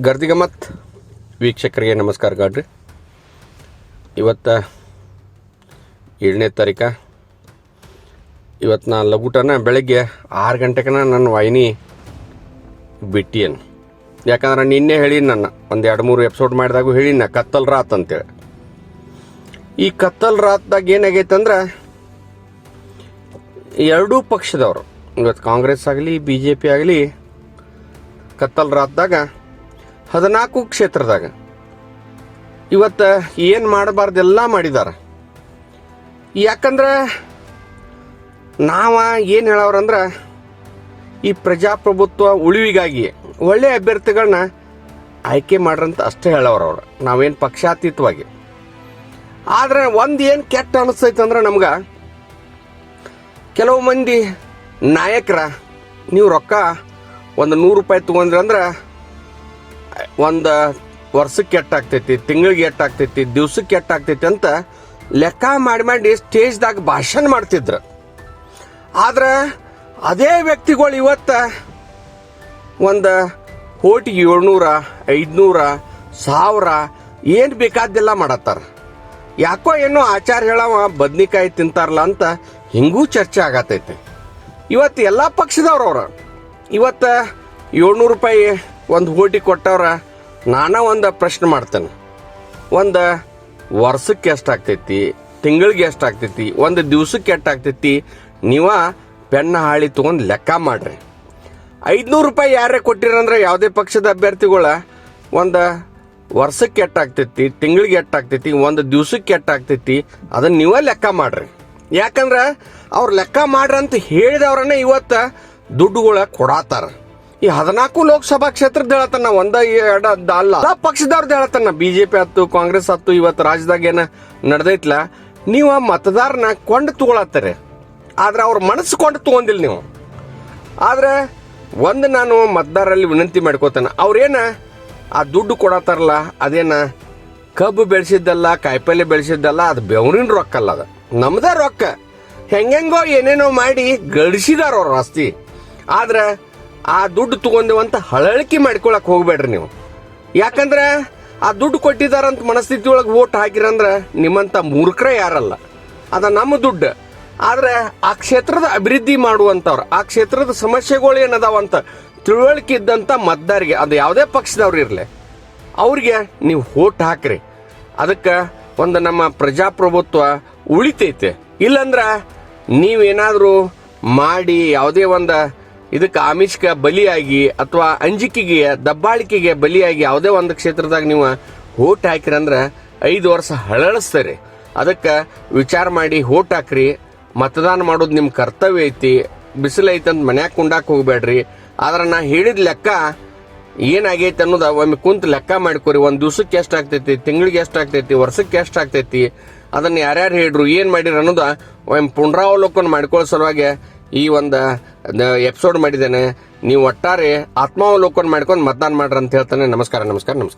ಗರ್ದಿಗಮತ್ ವೀಕ್ಷಕರಿಗೆ ನಮಸ್ಕಾರ ಗಾಡ್ರಿ. ಇವತ್ತು ಏಳನೇ ತಾರೀಕ. ಇವತ್ತು ನಾ ಲಘುಟನ ಬೆಳಗ್ಗೆ ಆರು ಗಂಟೆಗನ ನನ್ನ ವಾಹಿನಿ ಬಿಟ್ಟಿಯನ್. ಯಾಕಂದ್ರೆ ನಿನ್ನೆ ಹೇಳಿ ನನ್ನ, ಒಂದು ಎರಡು ಮೂರು ಎಪಿಸೋಡ್ ಮಾಡಿದಾಗೂ ಹೇಳಿನ ಕತ್ತಲ್ ರಾತ್ ಅಂತೇಳಿ. ಈ ಕತ್ತಲ್ ರಾತ್ದಾಗ ಏನಾಗೈತೆ ಅಂದ್ರೆ, ಎರಡೂ ಪಕ್ಷದವರು ಇವತ್ತು ಕಾಂಗ್ರೆಸ್ ಆಗಲಿ ಬಿ ಜೆ ಪಿ ಆಗಲಿ, ಕತ್ತಲ್ ರಾತ್ದಾಗ ಹದಿನಾಲ್ಕು ಕ್ಷೇತ್ರದಾಗ. ಇವತ್ತು ಏನು ಮಾಡಬಾರ್ದೆಲ್ಲ ಮಾಡಿದಾರ. ಯಾಕಂದ್ರೆ ನಾವ ಏನು ಹೇಳವ್ರಂದ್ರೆ ಈ ಪ್ರಜಾಪ್ರಭುತ್ವ ಉಳಿವಿಗಾಗಿ ಒಳ್ಳೆಯ ಅಭ್ಯರ್ಥಿಗಳನ್ನ ಆಯ್ಕೆ ಮಾಡ್ರಂತ ಅಷ್ಟೇ ಹೇಳವ್ರ ಅವ್ರು. ನಾವೇನು ಪಕ್ಷಾತೀತವಾಗಿ. ಆದ್ರೆ ಒಂದು ಏನು ಕೆಟ್ಟ ಅನಿಸ್ತೈತೆ ಅಂದ್ರೆ ನಮ್ಗೆ ಕೆಲವು ಮಂದಿ ನಾಯಕರ ನೀವು ರೊಕ್ಕ ಒಂದು ನೂರು ರೂಪಾಯಿ ತೊಗೊಂಡ್ರಿ ಅಂದ್ರೆ ಒಂದು ವರ್ಷಕ್ಕೆ ಎಟ್ಟಾಗ್ತೈತಿ, ತಿಂಗಳಿಗೆ ಎಟ್ಟಾಗ್ತೈತಿ, ದಿವ್ಸಕ್ಕೆ ಎಟ್ಟಾಗ್ತೈತಿ ಅಂತ ಲೆಕ್ಕ ಮಾಡಿ ಮಾಡಿ ಸ್ಟೇಜ್ದಾಗ ಭಾಷಣ ಮಾಡ್ತಿದ್ರು. ಆದ್ರೆ ಅದೇ ವ್ಯಕ್ತಿಗಳು ಇವತ್ತ ಒಂದು ಕೋಟಿಗೆ ಏಳ್ನೂರ, ಐದುನೂರ, ಸಾವಿರ ಏನು ಬೇಕಾದ್ದೆಲ್ಲ ಮಾಡತ್ತಾರ. ಯಾಕೋ ಏನೋ ಆಚಾರ ಹೇಳವ, ಬದ್ನಿಕಾಯಿ ತಿಂತಾರಲ್ಲ ಅಂತ ಹಿಂಗೂ ಚರ್ಚೆ ಆಗತೈತಿ. ಇವತ್ತು ಎಲ್ಲ ಪಕ್ಷದವ್ರು ಅವ್ರು ಇವತ್ತು ಏಳ್ನೂರು ರೂಪಾಯಿ ಒಂದು ಓಟಿ ಕೊಟ್ಟವ್ರ, ನಾನು ಒಂದು ಪ್ರಶ್ನೆ ಮಾಡ್ತೇನೆ. ಒಂದು ವರ್ಷಕ್ಕೆ ಎಷ್ಟಾಗ್ತೈತಿ, ತಿಂಗಳಿಗೆ ಎಷ್ಟಾಗ್ತೈತಿ, ಒಂದು ದಿವ್ಸಕ್ಕೆ ಎಷ್ಟಾಗ್ತೈತಿ, ನೀವ ಪೆನ್ನ ಹಾಳಿ ತೊಗೊಂಡು ಲೆಕ್ಕ ಮಾಡ್ರಿ. ಐದುನೂರು ರೂಪಾಯಿ ಯಾರೇ ಕೊಟ್ಟಿರಂದ್ರೆ ಯಾವುದೇ ಪಕ್ಷದ ಅಭ್ಯರ್ಥಿಗಳ ಒಂದು ವರ್ಷಕ್ಕೆ ಎಷ್ಟಾಗ್ತೈತಿ, ತಿಂಗಳಿಗೆ ಎಷ್ಟಾಗ್ತೈತಿ, ಒಂದು ದಿವ್ಸಕ್ಕೆ ಎಷ್ಟಾಗ್ತೈತಿ, ಅದನ್ನ ನೀವೇ ಲೆಕ್ಕ ಮಾಡ್ರಿ. ಯಾಕಂದ್ರೆ ಅವ್ರು ಲೆಕ್ಕ ಮಾಡ್ರಿ ಅಂತ ಹೇಳಿದವ್ರನ್ನ ಇವತ್ತು ದುಡ್ಡುಗಳ ಕೊಡಾತಾರ. ಈ ಹದಿನಾಲ್ಕು ಲೋಕಸಭಾ ಕ್ಷೇತ್ರದ ಹೇಳತನ ಒಂದ ಎರಡ ಅಲ್ಲ. ಪಕ್ಷದವ್ರದ್ದು ಹೇಳತನ ಬಿಜೆಪಿ ಹತ್ತು ಕಾಂಗ್ರೆಸ್ ಹತ್ತು ಇವತ್ತು ರಾಜ್ಯದಾಗ ಏನ ನಡೆದೈತ್ಲ, ನೀವು ಮತದಾರನ ಕೊಂಡು ತಗೊಳತ್ತಾರೆ. ಆದ್ರೆ ಅವ್ರ ಮನಸ್ಸು ಕೊಂಡು ತಗೊಂಡಿಲ್ಲ ನೀವು. ಆದ್ರೆ ಒಂದು ನಾನು ಮತದಾರರಲ್ಲಿ ವಿನಂತಿ ಮಾಡ್ಕೋತೇನೆ, ಅವ್ರೇನ ಆ ದುಡ್ಡು ಕೊಡತ್ತಾರಲ್ಲ, ಅದೇನ ಕಬ್ಬು ಬೆಳೆಸಿದ್ದಲ್ಲ, ಕಾಯಿಪಲ್ಲೆ ಬೆಳೆಸಿದ್ದಲ್ಲ, ಅದು ಬೆವರಿನ ರೊಕ್ಕ ಅಲ್ಲ ಅದು. ನಮ್ದೇ ರೊಕ್ಕ. ಹೆಂಗೆಂಗೋ ಏನೇನೋ ಮಾಡಿ ಗಳಿಸಿದಾರ ಅವ್ರ ಆಸ್ತಿ. ಆದ್ರೆ ಆ ದುಡ್ಡು ತಗೊಂಡೇವಂತ ಹಳಳಿಕೆ ಮಾಡ್ಕೊಳಕ್ ಹೋಗ್ಬೇಡ್ರಿ ನೀವು. ಯಾಕಂದ್ರೆ ಆ ದುಡ್ಡು ಕೊಟ್ಟಿದಾರಂತ ಮನಸ್ಥಿತಿ ಒಳಗೆ ಓಟ್ ಹಾಕಿರಂದ್ರ ನಿಮ್ಮಂತ ಮೂರ್ಖರ ಯಾರಲ್ಲ. ಅದ ನಮ್ಮ ದುಡ್ಡು. ಆದ್ರೆ ಆ ಕ್ಷೇತ್ರದ ಅಭಿವೃದ್ಧಿ ಮಾಡುವಂಥವ್ರು ಆ ಕ್ಷೇತ್ರದ ಸಮಸ್ಯೆಗಳು ಏನದಾವಂತ ತಿಳುವಳಿಕೆ ಇದ್ದಂತ ಮತದಾರಿಗೆ, ಅದು ಯಾವುದೇ ಪಕ್ಷದವ್ರು ಇರಲಿ, ಅವ್ರಿಗೆ ನೀವು ಓಟ್ ಹಾಕ್ರಿ. ಅದಕ್ಕೆ ಒಂದು ನಮ್ಮ ಪ್ರಜಾಪ್ರಭುತ್ವ ಉಳಿತೈತೆ. ಇಲ್ಲಂದ್ರ ನೀವೇನಾದರೂ ಮಾಡಿ, ಯಾವುದೇ ಒಂದು ಇದಕ್ಕೆ ಆಮಿಷಕ್ಕೆ ಬಲಿಯಾಗಿ ಅಥವಾ ಅಂಜಿಕೆಗೆ, ದಬ್ಬಾಳಿಕೆಗೆ ಬಲಿಯಾಗಿ ಯಾವುದೇ ಒಂದು ಕ್ಷೇತ್ರದಾಗ ನೀವು ಓಟ್ ಹಾಕಿರಂದ್ರೆ ಐದು ವರ್ಷ ಹಳಳಿಸ್ತಾರೆ ಅದಕ್ಕೆ ವಿಚಾರ ಮಾಡಿ ಓಟ್ ಹಾಕ್ರಿ. ಮತದಾನ ಮಾಡೋದು ನಿಮ್ಮ ಕರ್ತವ್ಯ ಐತಿ. ಬಿಸಿಲು ಐತಿ ಅಂತ ಮನ್ಯಾಗ ಕುಂಡಾಕ್ ಹೋಗ್ಬೇಡ್ರಿ. ಆದ್ರೆ ನಾ ಹೇಳಿದ ಲೆಕ್ಕ ಏನಾಗೈತೆ ಅನ್ನೋದು ಒಮ್ಮೆ ಕುಂತ ಲೆಕ್ಕ ಮಾಡ್ಕೊರಿ. ಒಂದು ದಿವ್ಸಕ್ಕೆ ಎಷ್ಟಾಗ್ತೈತಿ ತಿಂಗಳಿಗೆ ಎಷ್ಟಾಗ್ತೈತಿ ವರ್ಷಕ್ಕೆ ಎಷ್ಟಾಗ್ತೈತಿ ಅದನ್ನ ಯಾರ್ಯಾರು ಹೇಳ್ರು, ಏನು ಮಾಡಿರ ಅನ್ನೋದು ಒಮ್ಮೆ ಪುನರಾವಲೋಕನ ಮಾಡ್ಕೊಳ್ಳೋ ಸಲುವಾಗಿ ಈ ಒಂದು ಎಪಿಸೋಡ್ ಮಾಡಿದ್ದೇನೆ. ನೀವು ಒಟ್ಟಾರೆ ಆತ್ಮಾವಲೋಕನ ಮಾಡ್ಕೊಂಡು ಮತದಾನ ಮಾಡ್ರಿ ಅಂತ ಹೇಳ್ತಾನೆ. ನಮಸ್ಕಾರ ನಮಸ್ಕಾರ ನಮಸ್ಕಾರ.